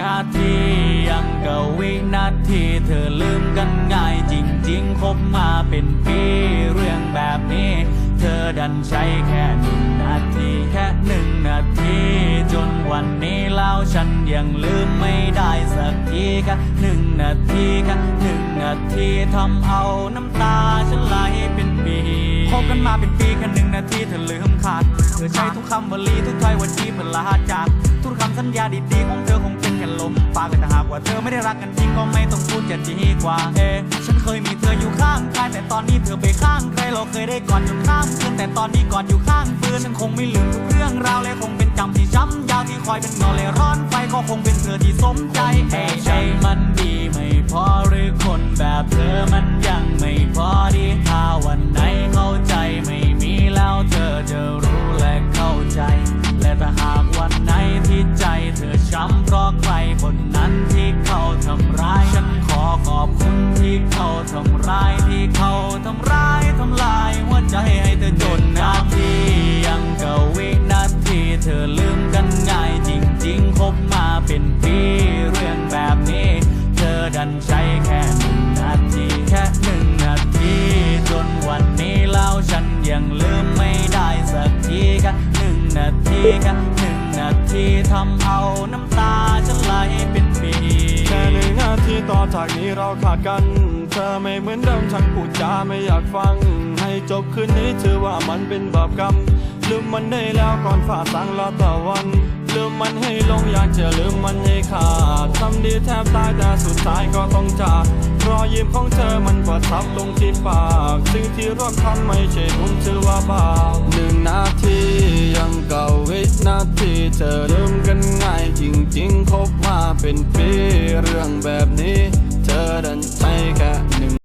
นาทียังกับวินาทีเธอลืมกันง่ายจริงๆ คบมาเป็นปีเรื่องแบบนี้ เธอดันใช้แค่หนึ่งนาทีแค่หนึ่งนาที จนวันนี้แล้วฉันยังลืมไม่ได้สักทีแค่หนึ่งนาทีแค่หนึ่งนาทีทำเอาน้ำตาฉันไหล กันมาเป็นปีแค่หนึ่งนาทีเธอลืมขาดเธอใช้ทุกคำวลีทุกถ้อยวันที่เพื่อลาจาก ทุกคำสัญญาดีๆของเธอคงเป็นแค่ลมปากแต่ถ้าหากว่าเธอไม่ได้รักกันจริงก็ไม่ต้องพูดจะดีกว่าเอฉันเคยมีเธออยู่ข้างกายแต่ตอนนี้เธอไปข้างใครเราเคยได้กอดจนข้ามคืนแต่ตอนนี้กอดอยู่ข้างปืนฉันคงไม่ลืมทุกเรื่องราวและคงเป็นจำที่ช้ำยาวที่คอยเป็นเงาเลยร้อนไฟก็คงเป็นเธอที่สมใจเอะใจมันดีไม่ำร้ายที่เขาทำร้ายทำลายหัวใจให้เธอจนนาทียังกับวินาทีเธอลืมกันง่ายจริงๆคบมาเป็นปีเรื่องแบบนี้ เธอดันใช้แค่หนึ่งนาทีแค่หนึ่งนาทีจนวันนี้แล้วฉันยังลืมไม่ได้สักทีแค่หนึ่งนาทีแค่หนึ่งนาทีทำเอาน้ำตาฉันไหลเป็น ต่อจากนี้เราขาดกัน เธอไม่เหมือนเดิมฉันพูดจาไม่อยากฟัง ให้จบคืนนี้ถือว่ามันเป็นบาปกรรม ลืมมันได้แล้วก่อนฝ่าสังละตะวัน ลืมมันให้ลงอยากจะลืมมันให้ขาดทำดีแทบตายแต่สุดท้ายก็ต้องจากรอยยิ้มของเธอมันประทับลงที่ปาก สิ่งที่ร่วมทำไม่ใช่บุญถือว่าบาปหนึ่ง นาทียังเก่าวินาทีเธอลืมกันง่ายจริงๆคบมาเป็นปีเรื่องแบบนี้ เธอดันใช้แค่